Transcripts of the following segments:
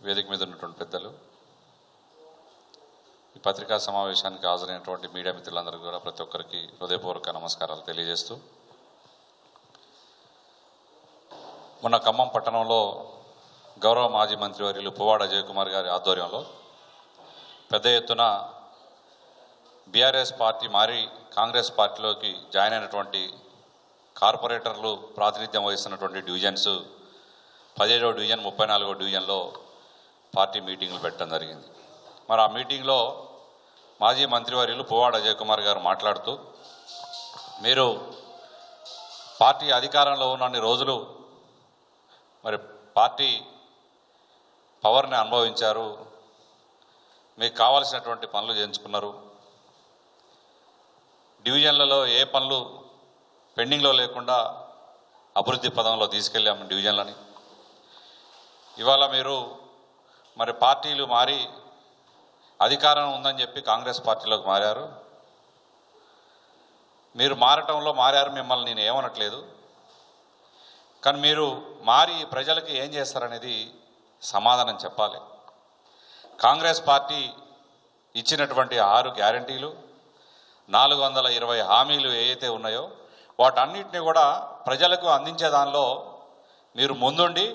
వేదిక మీద ఉన్నటువంటి పెద్దలు ఈ పత్రికా సమావేశానికి హాజరైనటువంటి మీడియా మిత్రులందరికీ కూడా ప్రతి ఒక్కరికి హృదయపూర్వక నమస్కారాలు తెలియజేస్తూ మొన్న ఖమ్మం పట్టణంలో గౌరవ మాజీ మంత్రివర్యులు పువ్వాడ అజయ్ కుమార్ గారి ఆధ్వర్యంలో పెద్ద ఎత్తున బీఆర్ఎస్ పార్టీ మారి కాంగ్రెస్ పార్టీలోకి జాయిన్ అయినటువంటి కార్పొరేటర్లు ప్రాతినిధ్యం వహిస్తున్నటువంటి డివిజన్స్ పదిహేడవ డివిజన్ ముప్పై నాలుగో డివిజన్లో పార్టీ మీటింగ్లు పెట్టడం జరిగింది. మరి ఆ మీటింగ్లో మాజీ మంత్రివర్యులు పువ్వాడ అజయ్ కుమార్ గారు మాట్లాడుతూ మీరు పార్టీ అధికారంలో ఉన్నన్ని రోజులు మరి పార్టీ పవర్ని అనుభవించారు మీకు కావాల్సినటువంటి పనులు చేయించుకున్నారు. డివిజన్లలో ఏ పనులు పెండింగ్లో లేకుండా అభివృద్ధి పదంలో తీసుకెళ్ళాము డివిజన్లని. ఇవాళ మీరు మరి పార్టీలు మారి అధికారం ఉందని చెప్పి కాంగ్రెస్ పార్టీలోకి మారారు. మీరు మారటంలో మారారు మిమ్మల్ని నేను ఏమనట్లేదు. కానీ మీరు మారి ప్రజలకు ఏం చేస్తారనేది సమాధానం చెప్పాలి. కాంగ్రెస్ పార్టీ ఇచ్చినటువంటి ఆరు గ్యారంటీలు నాలుగు వందల ఇరవై హామీలు ఏవైతే ఉన్నాయో వాటన్నిటిని కూడా ప్రజలకు అందించే దానిలో మీరు ముందుండి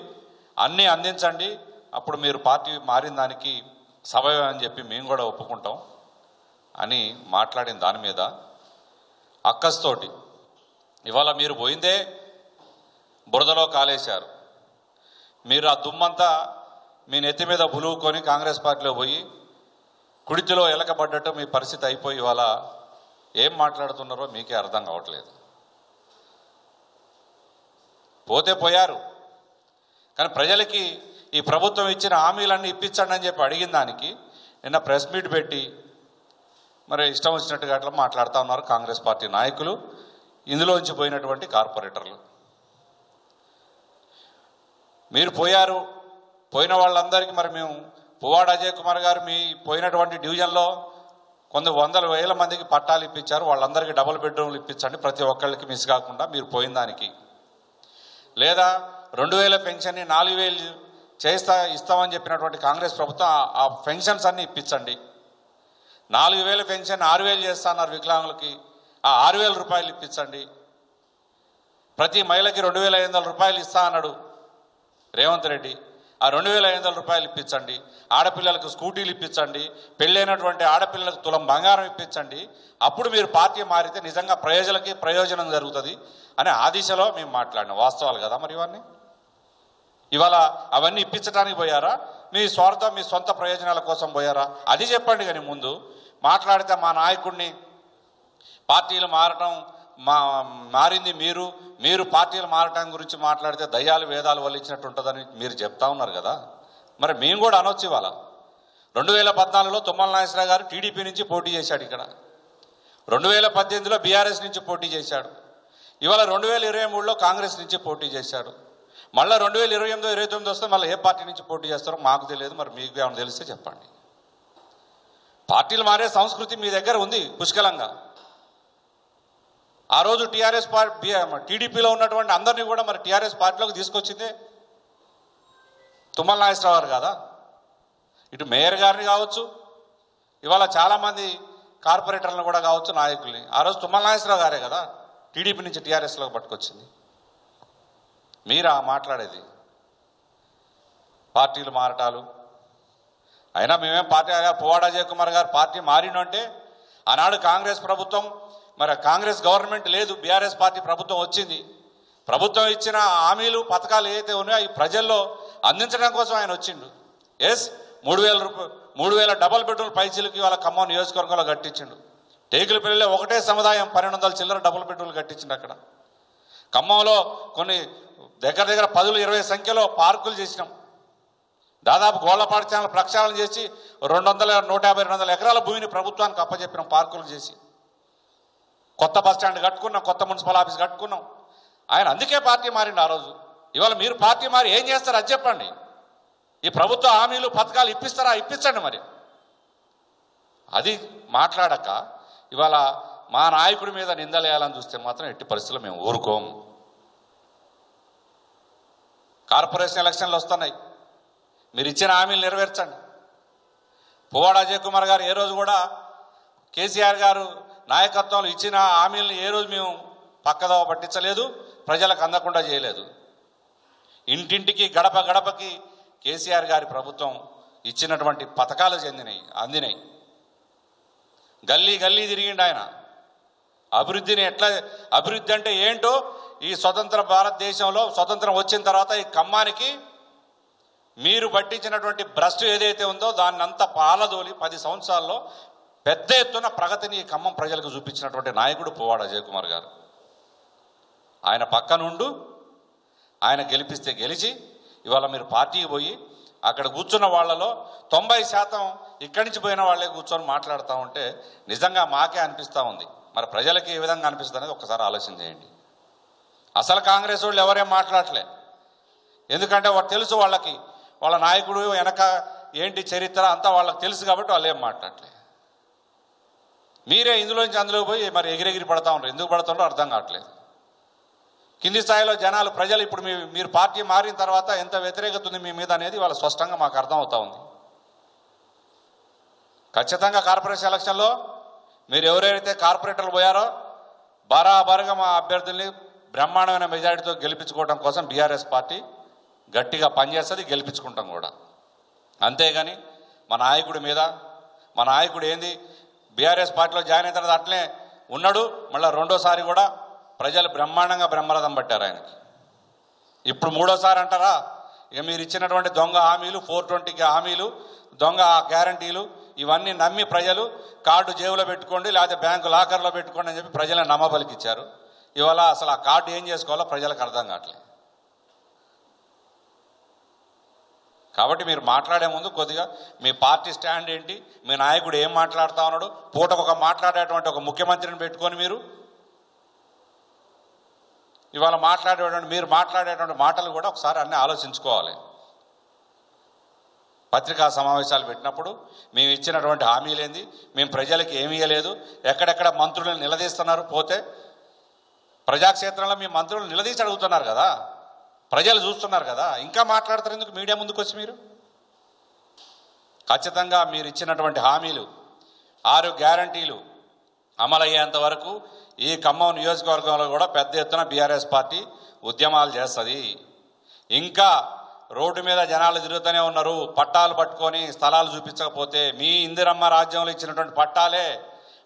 అన్నీ అందించండి అప్పుడు మీరు పార్టీ మారిన దానికి సబయం అని చెప్పి మేము కూడా ఒప్పుకుంటాం అని మాట్లాడిన దాని మీద అక్కస్తోటి ఇవాళ మీరు పోయిందే బురదలో కాలేశారు. మీరు ఆ దుమ్మంతా మీ నెత్తి మీద బులువుకొని కాంగ్రెస్ పార్టీలో పోయి కుడితిలో ఎలకబడ్డట్టు మీ పరిస్థితి అయిపోయి ఇవాళ ఏం మాట్లాడుతున్నారో మీకే అర్థం కావట్లేదు. పోతే పోయారు. కానీ ప్రజలకి ఈ ప్రభుత్వం ఇచ్చిన హామీలన్నీ ఇప్పించండి అని చెప్పి అడిగిన దానికి నిన్న ప్రెస్ మీట్ పెట్టి మరి ఇష్టం వచ్చినట్టుగా అట్లా మాట్లాడుతూ ఉన్నారు కాంగ్రెస్ పార్టీ నాయకులు. ఇందులోంచి పోయినటువంటి కార్పొరేటర్లు. మీరు పోయారు. పోయిన వాళ్ళందరికీ మరి మేము పువ్వాడ అజయ్ కుమార్ గారు మీ పోయినటువంటి డివిజన్లో కొంత వందల వేల మందికి పట్టాలు ఇప్పించారు. వాళ్ళందరికీ డబుల్ బెడ్రూమ్లు ఇప్పించండి. ప్రతి ఒక్కళ్ళకి మిస్ కాకుండా మీరు పోయిన దానికి. లేదా రెండు వేల పెన్షన్ని నాలుగు వేలు చేస్తా ఇస్తామని చెప్పినటువంటి కాంగ్రెస్ ప్రభుత్వం ఆ- పెన్షన్స్ అన్ని ఇప్పించండి. నాలుగు వేల పెన్షన్ ఆరు వేలు చేస్తా అన్నారు వికలాంగులకి. ఆ ఆరు వేల రూపాయలు ఇప్పించండి. ప్రతి మహిళకి రెండు వేల ఐదు వందల రూపాయలు ఇస్తా అన్నాడు రేవంత్ రెడ్డి. ఆ రెండు వేల ఐదు వందల రూపాయలు ఇప్పించండి. ఆడపిల్లలకు స్కూటీలు ఇప్పించండి. పెళ్ళైనటువంటి ఆడపిల్లలకు తులం బంగారం ఇప్పించండి. అప్పుడు మీరు పార్టీ మారితే నిజంగా ప్రయోజనకి ప్రయోజనం జరుగుతుంది అని ఆ దిశలో మేము మాట్లాడినాం. వాస్తవాలు కదా మరి ఇవన్నీ? ఇవాళ అవన్నీ ఇప్పించడానికి పోయారా? మీ స్వార్థం మీ సొంత ప్రయోజనాల కోసం పోయారా? అది చెప్పండి కానీ ముందు. మాట్లాడితే మా నాయకుడిని పార్టీలు మారటం మా మారింది మీరు. మీరు పార్టీలు మారటం గురించి మాట్లాడితే దయ్యాలు వేదాలు వల్లించినట్టు ఉంటుందని మీరు చెప్తా ఉన్నారు కదా. మరి మేము కూడా అనొచ్చు ఇవాళ. రెండు వేల పద్నాలుగులో తుమ్మల నాగేశ్వరరావు గారు టీడీపీ నుంచి పోటీ చేశాడు ఇక్కడ. రెండు వేల పద్దెనిమిదిలో బీఆర్ఎస్ నుంచి పోటీ చేశాడు. ఇవాళ రెండు వేల ఇరవై మూడులో కాంగ్రెస్ నుంచి పోటీ చేశాడు. మళ్ళీ రెండు వేల ఇరవై ఎనిమిదో ఇరవై తొమ్మిది వస్తే మళ్ళీ ఏ పార్టీ నుంచి పోటీ చేస్తారో మాకు తెలియదు మరి మీకు ఏమైనా తెలిస్తే చెప్పండి. పార్టీలు మారే సంస్కృతి మీ దగ్గర ఉంది పుష్కలంగా. ఆ రోజు టీఆర్ఎస్ పార్టీ టీడీపీలో ఉన్నటువంటి అందరినీ కూడా మరి టీఆర్ఎస్ పార్టీలోకి తీసుకొచ్చింది. తుమ్మల నాగేశ్వరరావు గారు కదా? ఇటు మేయర్ గారిని కావచ్చు ఇవాళ చాలామంది కార్పొరేటర్లను కూడా కావచ్చు నాయకుల్ని. ఆ రోజు తుమ్మల నాగేశ్వరరావు గారే కదా టీడీపీ నుంచి టీఆర్ఎస్లోకి పట్టుకొచ్చింది. మీరా మాట్లాడేది? పార్టీలు మారటాలు? అయినా మేమేం పార్టీ పువ్వాడ అజయ్ కుమార్ గారు పార్టీ మారినంటే ఆనాడు కాంగ్రెస్ ప్రభుత్వం మరి కాంగ్రెస్ గవర్నమెంట్ లేదు బీఆర్ఎస్ పార్టీ ప్రభుత్వం వచ్చింది. ప్రభుత్వం ఇచ్చిన హామీలు పథకాలు ఏదైతే ఉన్నాయో అవి ప్రజల్లో అందించడం కోసం ఆయన వచ్చిండు. ఎస్ మూడు వేల రూపాయలు మూడు వేల డబల్ బెడ్రూమ్ పైచీలకి వాళ్ళ ఖమ్మం నియోజకవర్గంలో కట్టించిండు. టేకుల పిల్లలే ఒకటే సముదాయం పన్నెండు వందల చిల్లర డబుల్ బెడ్రూమ్లు కట్టించిండు అక్కడ. ఖమ్మంలో కొన్ని దగ్గర దగ్గర పదులు ఇరవై సంఖ్యలో పార్కులు చేసినాం. దాదాపు గోళ్ళ పాఠశాల ప్రక్షాళన చేసి రెండు వందల నూట యాభై రెండు వందల ఎకరాల భూమిని ప్రభుత్వానికి అప్పచెప్పినాం పార్కులు చేసి. కొత్త బస్ స్టాండ్ కట్టుకున్నాం కొత్త మున్సిపల్ ఆఫీస్ కట్టుకున్నాం. ఆయన అందుకే పార్టీ మారిండు ఆ రోజు. ఇవాళ మీరు పార్టీ మారి ఏం చేస్తారు అది చెప్పండి. ఈ ప్రభుత్వ హామీలు పథకాలు ఇప్పిస్తారా? ఇప్పించండి మరి. అది మాట్లాడక ఇవాళ మా నాయకుడి మీద నిందలేయాలని చూస్తే మాత్రం ఎట్టి పరిస్థితుల్లో మేము ఊరుకోము కార్పొరేషన్ ఎలక్షన్లు వస్తున్నాయి. మీరు ఇచ్చిన హామీలు నెరవేర్చండి. పువ్వాడ అజయ్ కుమార్ గారు ఏ రోజు కూడా కేసీఆర్ గారు నాయకత్వంలో ఇచ్చిన హామీలను ఏ రోజు మేము పక్కదవ పట్టించలేదు ప్రజలకు అందకుండా చేయలేదు. ఇంటింటికి గడప గడపకి కేసీఆర్ గారి ప్రభుత్వం ఇచ్చినటువంటి పథకాలు చెందినాయి అందినాయి. గల్లీ గల్లీ తిరిగిండు ఆయన. అభివృద్ధిని ఎట్లా అభివృద్ధి అంటే ఏంటో ఈ స్వతంత్ర భారతదేశంలో స్వతంత్రం వచ్చిన తర్వాత ఈ ఖమ్మానికి మీరు పట్టించినటువంటి భ్రష్టు ఏదైతే ఉందో దాన్ని అంతా పాలదోలి పది సంవత్సరాల్లో పెద్ద ఎత్తున ప్రగతిని ఈ ఖమ్మం ప్రజలకు చూపించినటువంటి నాయకుడు పువ్వాడ అజయ్ కుమార్ గారు. ఆయన పక్కనుండు ఆయన గెలిపిస్తే గెలిచి ఇవాళ మీరు పార్టీకి పోయి అక్కడ కూర్చున్న వాళ్ళలో తొంభై శాతం ఇక్కడి నుంచి పోయిన వాళ్ళే కూర్చొని మాట్లాడుతూ ఉంటే నిజంగా మాకే అనిపిస్తూ ఉంది. మరి ప్రజలకి ఏ విధంగా అనిపిస్తుంది అనేది ఒకసారి ఆలోచన చేయండి. అసలు కాంగ్రెస్ వాళ్ళు ఎవరేం మాట్లాడలే ఎందుకంటే వాళ్ళు తెలుసు వాళ్ళకి వాళ్ళ నాయకుడు వెనక ఏంటి చరిత్ర అంతా వాళ్ళకి తెలుసు కాబట్టి వాళ్ళు ఏం మాట్లాడలే మీరే ఇందులోంచి అందులో పోయి మరి ఎగిరెగిరి పడతా ఉన్నారు. ఎందుకు పడుతుండో అర్థం కావట్లేదు. కింది స్థాయిలో జనాలు ప్రజలు ఇప్పుడు మీ మీరు పార్టీ మారిన తర్వాత ఎంత వ్యతిరేకత ఉంది మీ మీద అనేది వాళ్ళ స్పష్టంగా మాకు అర్థం అవుతా ఉంది. ఖచ్చితంగా కార్పొరేషన్ ఎలక్షన్లో మీరు ఎవరైతే కార్పొరేటర్లు పోయారో బరాబరుగా మా అభ్యర్థుల్ని బ్రహ్మాండమైన మెజారిటీతో గెలిపించుకోవడం కోసం బీఆర్ఎస్ పార్టీ గట్టిగా పనిచేస్తుంది గెలిపించుకుంటాం కూడా. అంతేగాని మా నాయకుడి మీద మా నాయకుడు ఏంది బీఆర్ఎస్ పార్టీలో జాయిన్ అయిన తర్వాత అట్లే ఉన్నాడు మళ్ళీ రెండోసారి కూడా ప్రజలు బ్రహ్మాండంగా బ్రహ్మరథం పట్టారు ఆయనకి. ఇప్పుడు మూడోసారి అంటారా ఇక మీరు ఇచ్చినటువంటి దొంగ హామీలు ఫోర్ ట్వంటీకి హామీలు దొంగ గ్యారంటీలు ఇవన్నీ నమ్మి ప్రజలు కార్డు జేబులో పెట్టుకోండి లేకపోతే బ్యాంకు లాకర్లో పెట్టుకోండి అని చెప్పి ప్రజలను నమ్మబలికిచ్చారు. ఇవాళ అసలు ఆ కార్డు ఏం చేసుకోవాలో ప్రజలకు అర్థం కావట్లేదు. కాబట్టి మీరు మాట్లాడే ముందు కొద్దిగా మీ పార్టీ స్టాండ్ ఏంటి మీ నాయకుడు ఏం మాట్లాడుతా ఉన్నాడు పూట ఒక మాట్లాడేటువంటి ఒక ముఖ్యమంత్రిని పెట్టుకొని మీరు ఇవాళ మాట్లాడేటువంటి మీరు మాట్లాడేటువంటి మాటలు కూడా ఒకసారి అన్నీ ఆలోచించుకోవాలి. పత్రికా సమావేశాలు పెట్టినప్పుడు మేము ఇచ్చినటువంటి హామీలేంది? మేము ప్రజలకు ఏమీ ఇవ్వలేదు ఎక్కడెక్కడ మంత్రులను నిలదీస్తున్నారు? పోతే ప్రజాక్షేత్రంలో మీ మంత్రులు నిలదీసి అడుగుతున్నారు కదా? ప్రజలు చూస్తున్నారు కదా? ఇంకా మాట్లాడతారు ఎందుకు మీడియా ముందుకు వచ్చి మీరు? ఖచ్చితంగా మీరు ఇచ్చినటువంటి హామీలు ఆరు గ్యారంటీలు అమలయ్యేంత వరకు ఈ ఖమ్మం నియోజకవర్గంలో కూడా పెద్ద ఎత్తున బీఆర్ఎస్ పార్టీ ఉద్యమాలు చేస్తుంది. ఇంకా రోడ్డు మీద జనాలు తిరుగుతూనే ఉన్నారు. పట్టాలు పట్టుకొని స్థలాలు చూపించకపోతే మీ ఇందిరమ్మ రాజ్యంలో ఇచ్చినటువంటి పట్టాలే.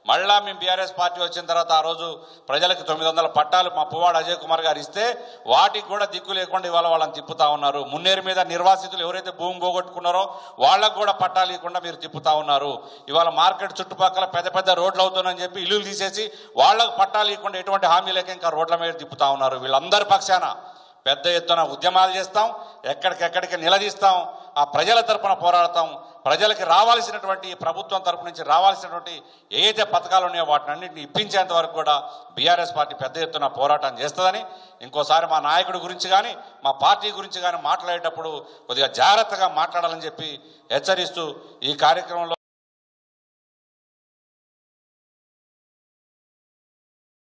మళ్ళా మేము బీఆర్ఎస్ పార్టీ వచ్చిన తర్వాత ఆ రోజు ప్రజలకు తొమ్మిది వందల పట్టాలు మా పువ్వాడు అజయ్ కుమార్ గారు ఇస్తే వాటికి కూడా దిక్కు లేకుండా ఇవాళ వాళ్ళని తిప్పుతా ఉన్నారు. మున్నేరు మీద నిర్వాసితులు ఎవరైతే భూమి పోగొట్టుకున్నారో వాళ్ళకు కూడా పట్టాలు ఇవ్వకుండా మీరు తిప్పుతా ఉన్నారు. ఇవాళ మార్కెట్ చుట్టుపక్కల పెద్ద పెద్ద రోడ్లు అవుతుందని చెప్పి ఇల్లులు తీసేసి వాళ్ళకు పట్టాలు ఇవ్వకుండా ఎటువంటి హామీ లేక ఇంకా రోడ్ల మీద తిప్పుతా ఉన్నారు. వీళ్ళందరి పక్షాన పెద్ద ఎత్తున ఉద్యమాలు చేస్తాం ఎక్కడికెక్కడికి నిలదీస్తాం ఆ ప్రజల తరపున పోరాడతాం. ప్రజలకి రావాల్సినటువంటి ప్రభుత్వం తరపు నుంచి రావాల్సినటువంటి ఏదైతే పథకాలు ఉన్నాయో వాటిని అన్నింటిని ఇప్పించేంత వరకు కూడా బీఆర్ఎస్ పార్టీ పెద్ద ఎత్తున పోరాటం చేస్తుందని ఇంకోసారి మా నాయకుడి గురించి కానీ మా పార్టీ గురించి కానీ మాట్లాడేటప్పుడు కొద్దిగా జాగ్రత్తగా మాట్లాడాలని చెప్పి హెచ్చరిస్తూ ఈ కార్యక్రమంలో